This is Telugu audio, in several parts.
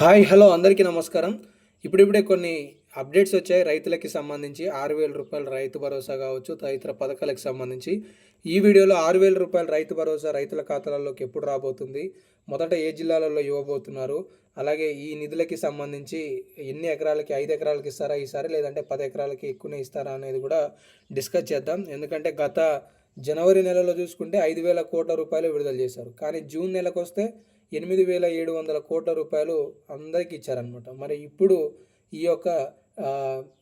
హాయ్ హలో అందరికీ నమస్కారం. ఇప్పుడిప్పుడే కొన్ని అప్డేట్స్ వచ్చాయి. రైతులకి సంబంధించి ఆరు వేల రూపాయల రైతు భరోసా కావచ్చు తదితర పథకాలకు సంబంధించి. ఈ వీడియోలో ఆరు వేల రూపాయల రైతు భరోసా రైతుల ఖాతాలలోకి ఎప్పుడు రాబోతుంది? మొదట ఏ జిల్లాలలో ఇవ్వబోతున్నారు? అలాగే ఈ నిధులకి సంబంధించి ఎన్ని ఎకరాలకి ఐదు ఎకరాలకి ఇస్తారా ఈసారి? లేదంటే పది ఎకరాలకి ఎక్కువనే ఇస్తారా అనేది కూడా డిస్కస్ చేద్దాం. ఎందుకంటే గత జనవరి నెలలో చూసుకుంటే ఐదు వేల కోట్ల రూపాయలు విడుదల చేశారు. కానీ జూన్ నెలకు వస్తే ఎనిమిది వేల ఏడు వందల కోట్ల రూపాయలు అందరికీ ఇచ్చారనమాట మరి ఇప్పుడు ఈ యొక్క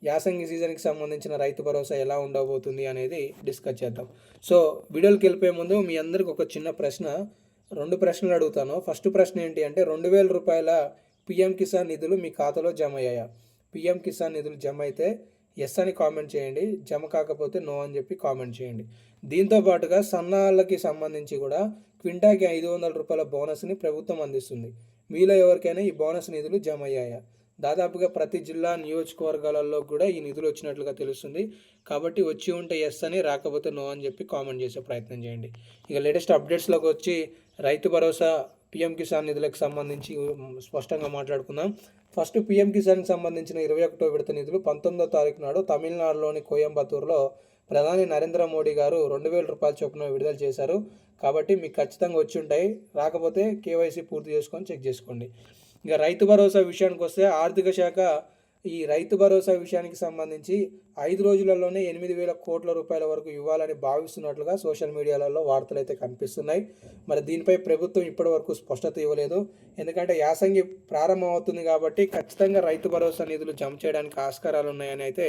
యాసంగి సీజన్కి సంబంధించిన రైతు భరోసా ఎలా ఉండబోతుంది అనేది డిస్కస్ చేద్దాం. సో వీడియోకి వెళ్ళిపోయే ముందు మీ అందరికి ఒక చిన్న ప్రశ్న రెండు ప్రశ్నలు అడుగుతాను. ఫస్ట్ ప్రశ్న ఏంటి అంటే రెండు వేల రూపాయల పిఎం కిసాన్ నిధులు మీ ఖాతాలో జమ అయ్యాయా? పిఎం కిసాన్ నిధులు జమ అయితే ఎస్ అని కామెంట్ చేయండి. జమ కాకపోతే నో అని చెప్పి కామెంట్ చేయండి. దీంతో పాటుగా సన్నాలకి సంబంధించి కూడా క్వింటాకి ఐదు వందల రూపాయల బోనస్ని ప్రభుత్వం అందిస్తుంది. మీలో ఎవరికైనా ఈ బోనస్ నిధులు జమ అయ్యాయా? దాదాపుగా ప్రతి జిల్లా నియోజకవర్గాలలో కూడా ఈ నిధులు వచ్చినట్లుగా తెలుస్తుంది. కాబట్టి వచ్చి ఉంటే ఎస్ అని రాకపోతే నో అని చెప్పి కామెంట్ చేసే ప్రయత్నం చేయండి. ఇక లేటెస్ట్ అప్డేట్స్లోకి వచ్చి రైతు భరోసా పిఎం కిసాన్ నిధులకు సంబంధించి స్పష్టంగా మాట్లాడుకుందాం. ఫస్ట్ పిఎం కిసాన్కి సంబంధించిన ఇరవై ఒకటో విడత నిధులు పంతొమ్మిదో తారీఖు నాడు తమిళనాడులోని కోయంబత్తూరులో ప్రధాని నరేంద్ర మోడీ గారు రెండు వేల రూపాయల చొప్పున విడుదల చేశారు. కాబట్టి మీకు ఖచ్చితంగా వచ్చి ఉంటాయి. రాకపోతే కేవైసీ పూర్తి చేసుకొని చెక్ చేసుకోండి. ఇక రైతు భరోసా విషయానికి వస్తే ఆర్థిక శాఖ ఈ రైతు భరోసా విషయానికి సంబంధించి ఐదు రోజులలోనే ఎనిమిది వేల కోట్ల రూపాయల వరకు ఇవ్వాలని భావిస్తున్నట్లుగా సోషల్ మీడియాలలో వార్తలు అయితే కనిపిస్తున్నాయి. మరి దీనిపై ప్రభుత్వం ఇప్పటి వరకు స్పష్టత ఇవ్వలేదు. ఎందుకంటే యాసంగి ప్రారంభమవుతుంది కాబట్టి ఖచ్చితంగా రైతు భరోసా నిధులు జమ చేయడానికి ఆస్కారాలు ఉన్నాయని అయితే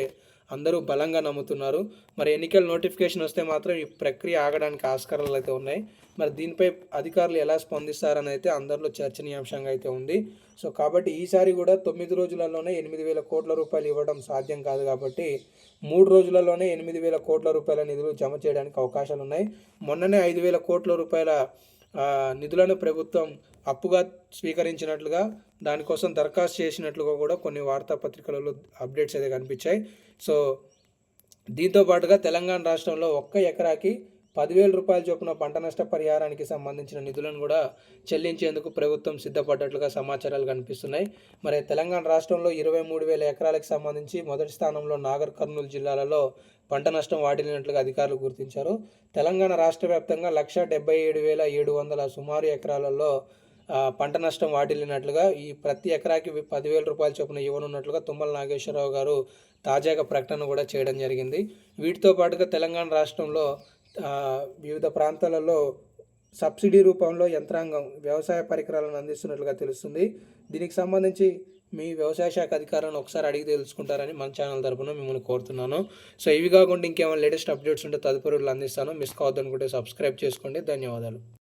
అందరూ బలంగా నమ్ముతున్నారు. మరి ఎన్నికల నోటిఫికేషన్ వస్తే మాత్రం ఈ ప్రక్రియ ఆగడానికి ఆస్కారాలు అయితే ఉన్నాయి. మరి దీనిపై అధికారులు ఎలా స్పందిస్తారని అయితే అందరిలో చర్చనీయాంశంగా అయితే ఉంది. సో కాబట్టి ఈసారి కూడా తొమ్మిది రోజులలోనే ఎనిమిది వేల కోట్ల రూపాయలు ఇవ్వడం సాధ్యం కాదు కాబట్టి మూడు రోజులలోనే ఎనిమిది వేల కోట్ల రూపాయల నిధులు జమ చేయడానికి అవకాశాలు ఉన్నాయి. మొన్ననే ఐదు వేల కోట్ల రూపాయల నిధులను ప్రభుత్వం అప్పుగా స్వీకరించినట్లుగా దానికోసం దరఖాస్తు చేసినట్లుగా కూడా కొన్ని వార్తాపత్రికలలో అప్డేట్స్ అయితే కనిపించాయి. సో దీంతో పాటుగా తెలంగాణ రాష్ట్రంలో ఒక్క ఎకరాకి పదివేల రూపాయల చొప్పున పంట నష్ట పరిహారానికి సంబంధించిన నిధులను కూడా చెల్లించేందుకు ప్రభుత్వం సిద్ధపడ్డట్లుగా సమాచారాలు కనిపిస్తున్నాయి. మరి తెలంగాణ రాష్ట్రంలో ఇరవై మూడు వేల ఎకరాలకు సంబంధించి మొదటి స్థానంలో నాగర్ కర్నూలు జిల్లాలలో పంట నష్టం వాటిల్లినట్లుగా అధికారులు గుర్తించారు. తెలంగాణ రాష్ట్ర వ్యాప్తంగా లక్ష డెబ్బై ఏడు వేల ఏడు వందల సుమారు ఎకరాలలో పంట నష్టం వాటిల్లినట్లుగా ఈ ప్రతి ఎకరాకి పదివేల రూపాయల చొప్పున ఇవ్వనున్నట్లుగా తుమ్మల నాగేశ్వరరావు గారు తాజాగా ప్రకటన కూడా చేయడం జరిగింది. వీటితో పాటుగా తెలంగాణ రాష్ట్రంలో వివిధ ప్రాంతాలలో సబ్సిడీ రూపంలో యంత్రాంగం వ్యవసాయ పరికరాలను అందిస్తున్నట్లుగా తెలుస్తుంది. దీనికి సంబంధించి మీ వ్యవసాయ శాఖ అధికారులను ఒకసారి అడిగి తెలుసుకుంటారని మన ఛానల్ తరపున మిమ్మల్ని కోరుతున్నాను. సో ఇవి కాకుండా ఇంకేమైనా లేటెస్ట్ అప్డేట్స్ ఉంటే తదుపరి అందిస్తాను. మిస్ కావద్దనుకుంటే సబ్స్క్రైబ్ చేసుకోండి. ధన్యవాదాలు.